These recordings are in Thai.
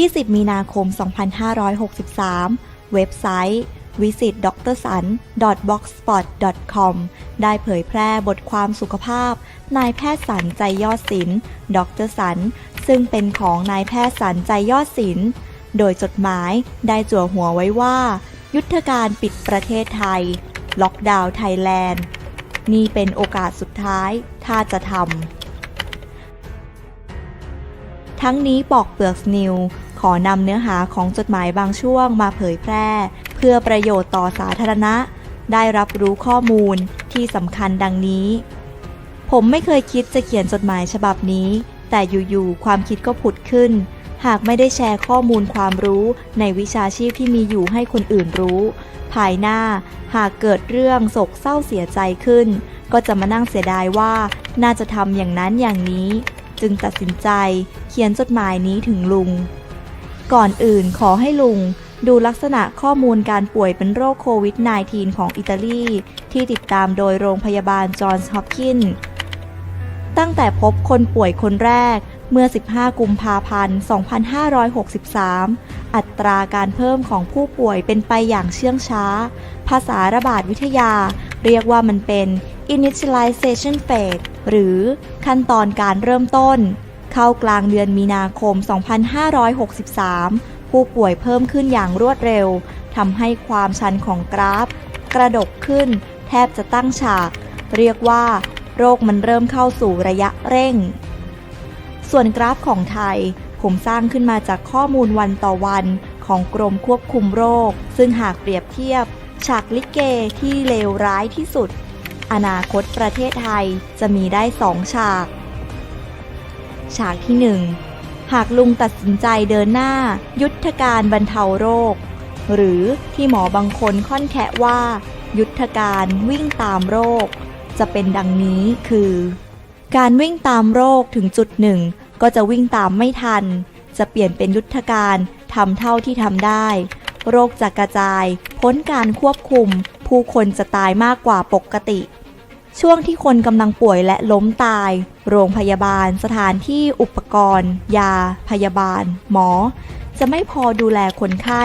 20 มีนาคม 2563 เว็บไซต์ visit d r s u n b o x s p o t com ได้เผยแพร่บทความสุขภาพ นายแพทย์สันใจยอดศิลป์ดรสัน ซึ่งเป็นของนายแพทย์สันใจยอดศิลป์โดยจดหมายได้จั่วหัวไว้ว่า ยุทธการปิดประเทศไทย ล็อกดาวน์ไทยแลนด์ นี่เป็นโอกาสสุดท้ายถ้าจะทำ ทั้งนี้ปอกเปลือกนิวขอนำเนื้อหาของจดหมายบางช่วงมาเผยแพร่ เพื่อประโยชน์ต่อสาธารณะ ได้รับรู้ข้อมูลที่สำคัญดังนี้ ผมไม่เคยคิดจะเขียนจดหมายฉบับนี้ แต่อยู่ๆความคิดก็ผุดขึ้น หากไม่ได้แชร์ข้อมูลความรู้ในวิชาชีพที่มีอยู่ให้คนอื่นรู้ ภายหน้าหากเกิดเรื่องโศกเศร้าเสียใจขึ้น ก็จะมานั่งเสียดายว่าน่าจะทำอย่างนั้นอย่างนี้ จึงตัดสินใจเขียนจดหมายนี้ถึงลุง ก่อนอื่นขอให้ลุงดูลักษณะข้อมูลการป่วยเป็นโรคโควิด -19 ของอิตาลีที่ติดตามโดยโรงพยาบาลจอห์นส์ฮอปกินส์ตั้งแต่พบคนป่วยคนแรกเมื่อ 15 กุมภาพันธ์ 2563 อัตราการเพิ่มของผู้ป่วยเป็นไปอย่างเชื่องช้า ภาษาระบาดวิทยา เรียกว่ามันเป็น initialization phase หรือขั้นตอนการเริ่มต้น เข้ากลางเดือนมีนาคม 2563 ผู้ป่วยเพิ่มขึ้นอย่างรวดเร็วทำให้ความชันของกราฟ กระดกขึ้น แทบจะตั้งฉาก เรียกว่า โรคมันเริ่มเข้าสู่ระยะเร่ง ส่วนกราฟของไทย ผมสร้างขึ้นมาจากข้อมูลวันต่อวันของกรมควบคุมโรค ซึ่งหากเปรียบเทียบ ฉากลิเกที่เลวร้ายที่สุด อนาคตประเทศไทยจะมีได้สองฉาก ฉากที่หนึ่งหากลุงตัดสินใจเดินหน้า ยุทธการบรรเทาโรค หรือที่หมอบางคนค่อนแคะว่า ยุทธการวิ่งตามโรค จะเป็นดังนี้คือ การวิ่งตามโรคถึงจุดหนึ่ง ก็จะวิ่งตามไม่ทัน จะเปลี่ยนเป็นยุทธการทำเท่าที่ทำได้ โรคจะกระจาย พ้นการควบคุม ผู้คนจะตายมากกว่าปกติ ช่วงที่คนกำลังป่วยและล้มตาย โรงพยาบาล สถานที่อุปกรณ์ ยา พยาบาล หมอ จะไม่พอดูแลคนไข้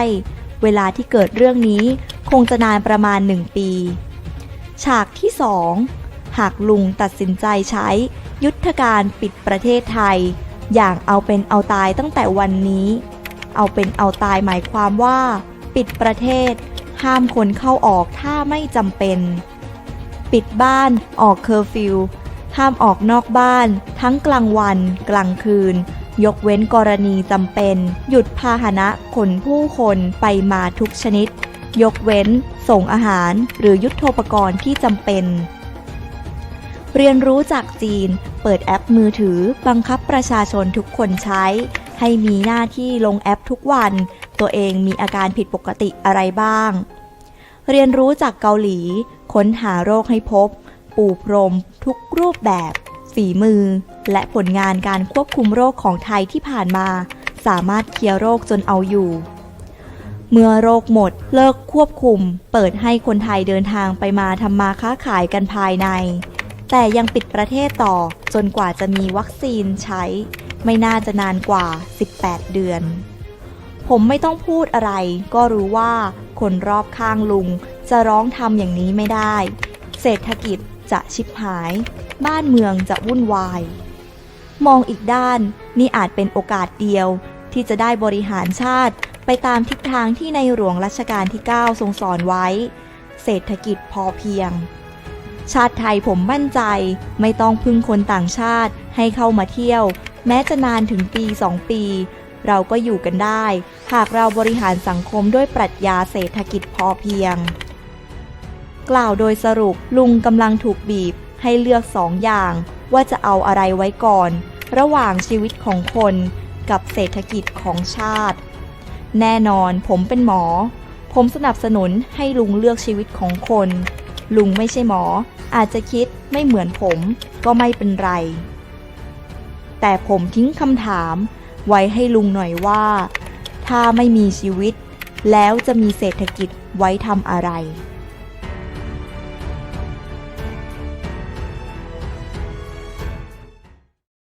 เวลาที่เกิดเรื่องนี้คงจะนานประมาณหนึ่งปี ฉากที่สองหากลุงตัดสินใจใช้ยุทธการปิดประเทศไทย อย่างเอาเป็นเอาตายตั้งแต่วันนี้ เอาเป็นเอาตายหมายความว่า ปิดประเทศ ห้ามคนเข้าออกถ้าไม่จำเป็น ปิดบ้าน ออกเคอร์ฟิวห้ามออกนอกบ้าน ทั้งกลางวัน กลางคืน ยกเว้นกรณีจำเป็น หยุดพาหนะขนผู้คนไปมาทุกชนิด ยกเว้น ส่งอาหารหรือยุทโธปกรณ์ที่จำเป็น เรียนรู้จากจีน เปิดแอปมือถือ บังคับประชาชนทุกคนใช้ ให้มีหน้าที่ลงแอปทุกวัน ตัวเองมีอาการผิดปกติอะไรบ้าง เรียนรู้จากเกาหลี ค้นหาโรคให้พบ ปูพรม ทุกรูปแบบ ฝีมือ และผลงานการควบคุมโรคของไทยที่ผ่านมา สามารถเคลียร์โรคจนเอาอยู่ เมื่อโรคหมดเลิกควบคุม เปิดให้คนไทยเดินทางไปมาทำมาค้าขายกันภายใน แต่ยังปิดประเทศต่อจนกว่าจะมีวัคซีนใช้ ไม่น่าจะนานกว่า 18 เดือนผมไม่ต้องพูดอะไร ก็รู้ว่าคนรอบข้างลุง จะร้องทำอย่างนี้ไม่ได้ เศรษฐกิจจะชิบหาย บ้านเมืองจะวุ่นวาย มองอีกด้านนี่อาจเป็นโอกาสเดียวที่จะได้บริหารชาติไปตามทิศทางที่ในหลวงรัชกาลที่ 9 ทรงสอนไว้ เศรษฐกิจพอเพียง ชาติไทยผมมั่นใจไม่ต้องพึ่งคนต่างชาติให้เข้ามาเที่ยว แม้จะนานถึงปีสองปี เราก็อยู่กันได้ หากเราบริหารสังคมด้วยปรัชญาเศรษฐกิจพอเพียง กล่าวโดยสรุปลุงกำลังถูกบีบให้เลือกสองอย่าง ว่าจะเอาอะไรไว้ก่อน ระหว่างชีวิตของคนกับเศรษฐกิจของชาติ แน่นอนผมเป็นหมอ ผมสนับสนุนให้ลุงเลือกชีวิตของคน ลุงไม่ใช่หมอ อาจจะคิดไม่เหมือนผมก็ไม่เป็นไร แต่ผมทิ้งคำถามไว้ให้ลุงหน่อยว่า ถ้าไม่มีชีวิต แล้วจะมีเศรษฐกิจไว้ทำอะไร